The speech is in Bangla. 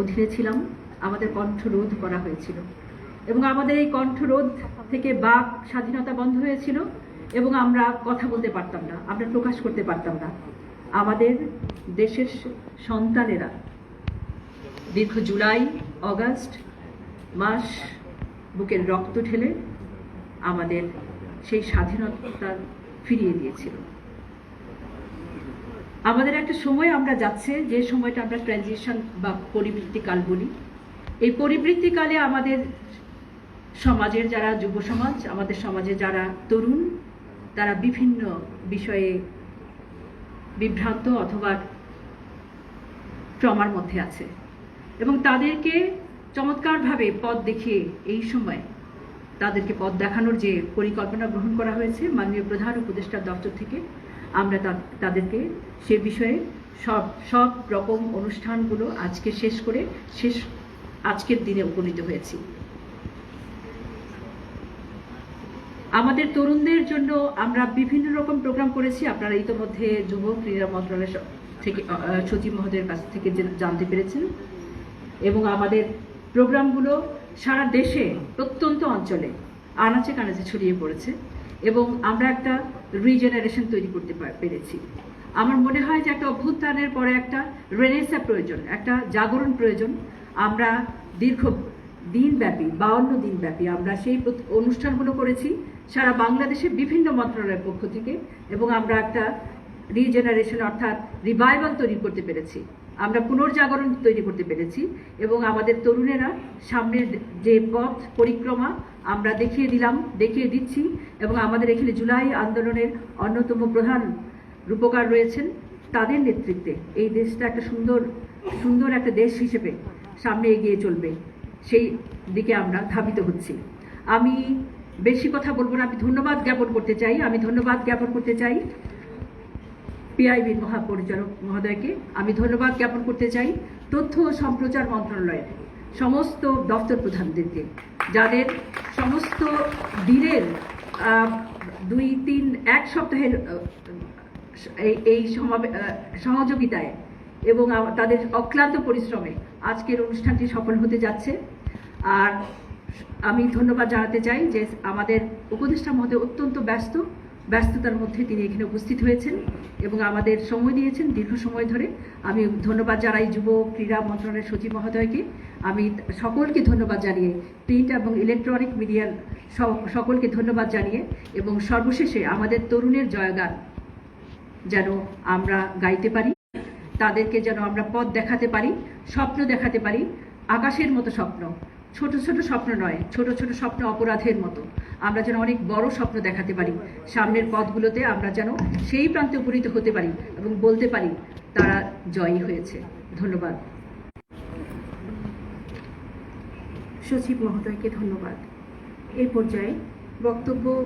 অধীনে ছিলাম, আমাদের কণ্ঠরোধ করা হয়েছিল। এবং আমাদের এই কণ্ঠরোধ থেকে বাক স্বাধীনতা বন্ধ হয়েছিল এবং আমরা কথা বলতে পারতাম না, আমরা প্রকাশ করতে পারতাম না। আমাদের দেশের সন্তানেরা দীর্ঘ জুলাই, অগাস্ট মাস বুকের রক্ত ঠেলে আমাদের সেই স্বাধীনতা ফিরিয়ে দিয়েছিল। আমাদের একটা সময় আমরা যাচ্ছে, যে সময়টা আমরা ট্রানজিশন বা পরিবৃত্তিকাল বলি। এই পরিবৃত্তিকালে আমাদের সমাজের যারা যুব সমাজ, আমাদের সমাজে যারা তরুণ, তারা বিভিন্ন বিষয়ে বিভ্রান্ত অথবা ট্রমার মধ্যে আছে। এবং তাদেরকে চমৎকারভাবে পথ দেখিয়ে এই সময় তাদেরকে পথ দেখানোর যে পরিকল্পনা গ্রহণ করা হয়েছে, মাননীয় প্রধান উপদেষ্টার দপ্তর থেকে আমরা তাদেরকে সে বিষয়ে সব সব রকম অনুষ্ঠানগুলো আজকে শেষ করে শেষ আজকের দিনে উপনীত হয়েছি। আমাদের তরুণদের জন্য আমরা বিভিন্ন রকম প্রোগ্রাম করেছি। আপনারা ইতোমধ্যে যুব ক্রীড়া মন্ত্রণালয় থেকে সচিব মহোদয়ের কাছ থেকে জানতে পেরেছেন। এবং আমাদের প্রোগ্রামগুলো সারা দেশে, প্রত্যন্ত অঞ্চলে আনাচে কানাচে ছড়িয়ে পড়েছে। এবং আমরা একটা রিজেনারেশন তৈরি করতে পেরেছি। আমার মনে হয় যে একটা অভ্যুত্থানের পরে একটা রেনেসা প্রয়োজন, একটা জাগরণ প্রয়োজন। আমরা দীর্ঘ দিনব্যাপী, বাউন্ন দিনব্যাপী আমরা সেই অনুষ্ঠানগুলো করেছি সারা বাংলাদেশে বিভিন্ন মন্ত্রণালয়ের পক্ষ থেকে এবং আমরা একটা রিজেনারেশন অর্থাৎ রিভাইভাল তৈরি করতে পেরেছি। আমরা পুনর্জাগরণ তৈরি করতে পেরেছি এবং আমাদের তরুণেরা সামনের যে পথ, পরিক্রমা আমরা দেখিয়ে দিলাম, দেখিয়ে দিচ্ছি এবং আমাদের এখানে জুলাই আন্দোলনের অন্যতম প্রধান রূপকার রয়েছেন তাদের নেতৃত্বে। এই দেশটা একটা সুন্দর সুন্দর একটা দেশ হিসেবে সামনে এগিয়ে চলবে। সেই দিকে আমরা ধাবিত হচ্ছি। আমি বেশি কথা বলব না। আমি ধন্যবাদ জ্ঞাপন করতে চাই। আমি ধন্যবাদ জ্ঞাপন করতে চাই পিআইবির মহাপরিচালক মহোদয়কে আমি ধন্যবাদ জ্ঞাপন করতে চাই তথ্য ও সম্প্রচার মন্ত্রণালয়ের সমস্ত দপ্তর প্রধানদেরকে, যাদের সমস্ত দিনের দুই, তিন, এক সপ্তাহের এই সহযোগিতায় এবং তাদের অক্লান্ত পরিশ্রমে আজকের অনুষ্ঠানটি সফল হতে যাচ্ছে। আর আমি ধন্যবাদ জানাতে চাই যে আমাদের উপদেষ্টা মহোদয় অত্যন্ত ব্যস্ত। ব্যস্ততার মধ্যে তিনি এখানে উপস্থিত হয়েছেন এবং আমাদের সময় দিয়েছেন দীর্ঘ সময় ধরে। আমি ধন্যবাদ জানাই যুব ক্রীড়া মন্ত্রণালয়ের সচিব মহোদয়কে। আমি সকলকে ধন্যবাদ জানিয়ে, প্রিন্ট এবং ইলেকট্রনিক মিডিয়ার সকলকে ধন্যবাদ জানিয়ে এবং সর্বশেষে আমাদের তরুণের জয়গান যেন আমরা গাইতে পারি, তাদেরকে যেন আমরা পথ দেখাতে পারি, স্বপ্ন দেখাতে পারি, আকাশের মতো স্বপ্ন। ছোট ছোট স্বপ্ন নয়, ছোট ছোট স্বপ্ন অপরাধের মতো। আমরা যেন অনেক বড় স্বপ্ন দেখাতে পারি। সামনের পথগুলোতে আমরা যেন সেই প্রান্তে উপনীত হতে পারি এবং বলতে পারি, তারা জয়ী হয়েছে। ধন্যবাদ। সচিব মহোদয়কে ধন্যবাদ। এই পর্যায়ে বক্তব্য